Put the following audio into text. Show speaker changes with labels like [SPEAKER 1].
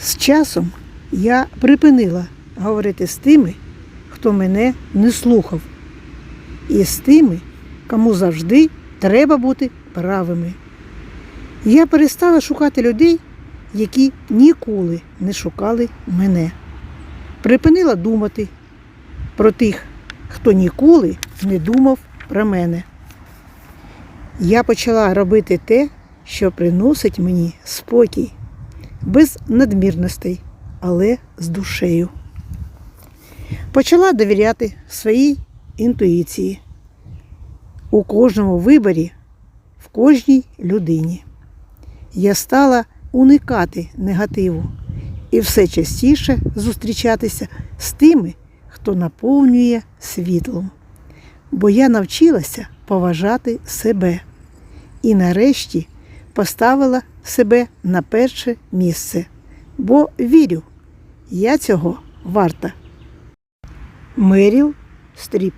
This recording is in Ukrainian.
[SPEAKER 1] З часом я припинила говорити з тими, хто мене не слухав, і з тими, кому завжди треба бути правими. Я перестала шукати людей, які ніколи не шукали мене. Припинила думати про тих, хто ніколи не думав про мене. Я почала робити те, що приносить мені спокій, без надмірностей, але з душею. Почала довіряти своїй інтуїції у кожному виборі, в кожній людині. Я стала уникати негативу і все частіше зустрічатися з тими, хто наповнює світлом. Бо я навчилася поважати себе і нарешті поставила себе на перше місце, бо вірю, я цього варта. Меріл Стріп